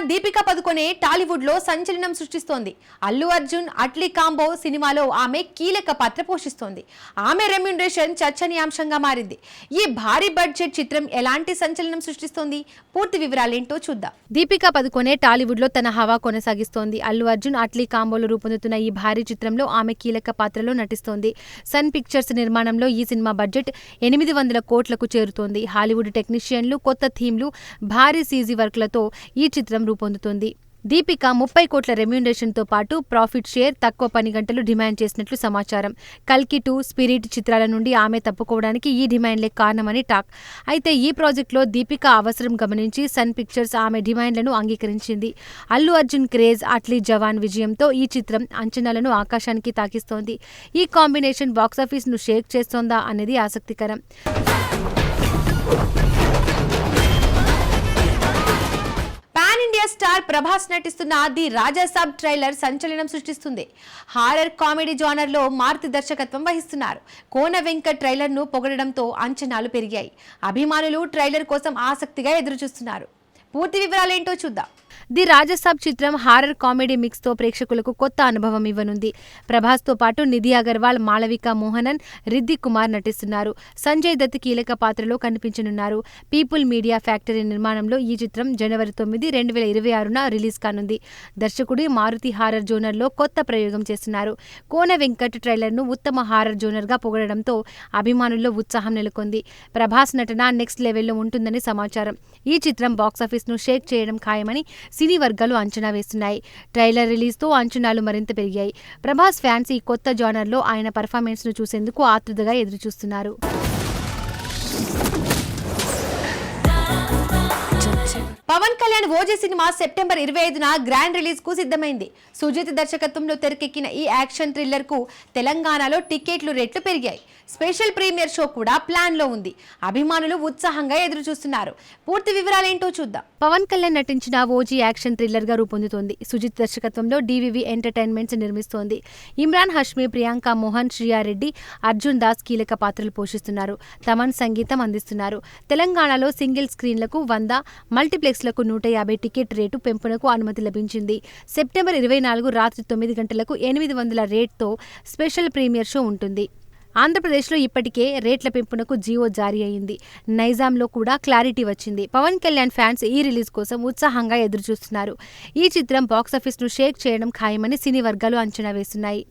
దీపిక పదుకొనే టాలీవుడ్లో సంచలనం సృష్టిస్తోంది. అల్లు అర్జున్ అట్లీ కాంబో సినిమాలో ఆమె కీలక పాత్ర పోషిస్తోంది. ఆమె రెమ్యునరేషన్ చర్చనీయాంశంగా మారింది. ఈ భారీ బడ్జెట్ చిత్రం ఎలాంటి సంచలనం సృష్టిస్తోంది? పూర్తి వివరాలేంటో చూద్దాం. దీపిక పదుకొనే టాలీవుడ్లో తన హవా కొనసాగిస్తోంది. అల్లు అర్జున్ అట్లీ కాంబోలో రూపొందుతున్న ఈ భారీ చిత్రంలో ఆమె కీలక పాత్రలో నటిస్తోంది. సన్ పిక్చర్స్ నిర్మాణంలో ఈ సినిమా బడ్జెట్ ఎనిమిది వందల కోట్లకు చేరుతోంది. హాలీవుడ్ టెక్నీషియన్లు కొత్త థీమ్లు భారీ సీజీ వర్క్లతో ఈ చిత్రం రూపొందుతోంది. దీపిక ముప్పై కోట్ల రెమ్యూనరేషన్తో పాటు ప్రాఫిట్ షేర్ తక్కువ పని గంటలు డిమాండ్ చేసినట్లు సమాచారం. కల్కి టూ స్పిరిట్ చిత్రాల నుండి ఆమె తప్పుకోవడానికి ఈ డిమాండ్లే కారణమని టాక్. అయితే ఈ ప్రాజెక్టులో దీపిక అవసరం గమనించి సన్ పిక్చర్స్ ఆమె డిమాండ్లను అంగీకరించింది. అల్లు అర్జున్ క్రేజ్ అట్లీ జవాన్ విజయంతో ఈ చిత్రం అంచనాలను ఆకాశానికి తాకిస్తోంది. ఈ కాంబినేషన్ బాక్సాఫీస్ను షేక్ చేస్తోందా అనేది ఆసక్తికరం. స్టార్ ప్రభాస్ నటిస్తున్న ది రాజా సబ్ ట్రైలర్ సంచలనం సృష్టిస్తుంది. హారర్ కామెడీ జానర్లో మారుతి దర్శకత్వం వహిస్తున్నారు. కోన వెంకట్ ట్రైలర్ను పొగడడంతో అంచనాలు పెరిగాయి. అభిమానులు ట్రైలర్ కోసం ఆసక్తిగా ఎదురుచూస్తున్నారు. పూర్తి వివరాలేంటో చూద్దాం. ది రాజసాబ్ చిత్రం హారర్ కామెడీ మిక్స్తో ప్రేక్షకులకు కొత్త అనుభవం ఇవ్వనుంది. ప్రభాస్తో పాటు నిధి అగర్వాల్ మాళవిక మోహనన్ రిద్ది కుమార్ నటిస్తున్నారు. సంజయ్ దత్ కీలక పాత్రలో కనిపించనున్నారు. పీపుల్ మీడియా ఫ్యాక్టరీ నిర్మాణంలో ఈ చిత్రం జనవరి తొమ్మిది రెండు వేల ఇరవై ఆరున రిలీజ్ కానుంది. దర్శకుడి మారుతి హారర్ జోనర్లో కొత్త ప్రయోగం చేస్తున్నారు. కోన వెంకట్ ట్రైలర్ను ఉత్తమ హారర్ జోనర్గా పొగడడంతో అభిమానుల్లో ఉత్సాహం నెలకొంది. ప్రభాస్ నటన నెక్స్ట్ లెవెల్లో ఉంటుందని సమాచారం. ఈ చిత్రం బాక్సాఫీస్ను షేక్ చేయడం ఖాయమని సినీ వర్గాలు అంచనా వేస్తున్నాయి. ట్రైలర్ రిలీజ్తో అంచనాలు మరింత పెరిగాయి. ప్రభాస్ ఫ్యాన్స్ ఈ కొత్త జానర్లో ఆయన పర్ఫార్మెన్స్ను చూసేందుకు ఆతృతగా ఎదురుచూస్తున్నారు. Pawan Kalyan OG cinema September ఇరవై ఐదున గ్రాండ్ రిలీజ్కు సిద్ధమైంది. సుజిత్ దర్శకత్వంలో తెరకెక్కిన ఈ యాక్షన్ థ్రిల్లర్కు తెలంగాణలో టికెట్లు రేట్లు పెరిగాయి. స్పెషల్ ప్రీమియర్ షో కూడా ప్లాన్లో ఉంది. అభిమానులు ఉత్సాహంగా ఎదురు చూస్తున్నారు పూర్తి వివరాలేంటో చూద్దాం. పవన్ కళ్యాణ్ నటించిన ఓజీ యాక్షన్ థ్రిల్లర్గా రూపొందుతోంది. సుజిత్ దర్శకత్వంలో డివివి ఎంటర్టైన్మెంట్స్ నిర్మిస్తోంది. ఇమ్రాన్ హష్మి ప్రియాంక మోహన్ శ్రియారెడ్డి అర్జున్ దాస్ కీలక పాత్రలు పోషిస్తున్నారు. తమన్ సంగీతం అందిస్తున్నారు. తెలంగాణలో సింగిల్ స్క్రీన్లకు వంద మల్టీప్లెక్స్ బస్సులకు నూట యాభై టికెట్ రేటు పెంపునకు అనుమతి లభించింది. సెప్టెంబర్ ఇరవై నాలుగు రాత్రి తొమ్మిది గంటలకు ఎనిమిది వందల రేట్తో స్పెషల్ ప్రీమియర్ షో ఉంటుంది. ఆంధ్రప్రదేశ్లో ఇప్పటికే రేట్ల పెంపునకు జీవో జారీ అయింది. నైజాంలో కూడా క్లారిటీ వచ్చింది. పవన్ కళ్యాణ్ ఫ్యాన్స్ ఈ రిలీజ్ కోసం ఉత్సాహంగా ఎదురుచూస్తున్నారు. ఈ చిత్రం బాక్సాఫీస్ను షేక్ చేయడం ఖాయమని సినీ వర్గాలు అంచనా వేస్తున్నాయి.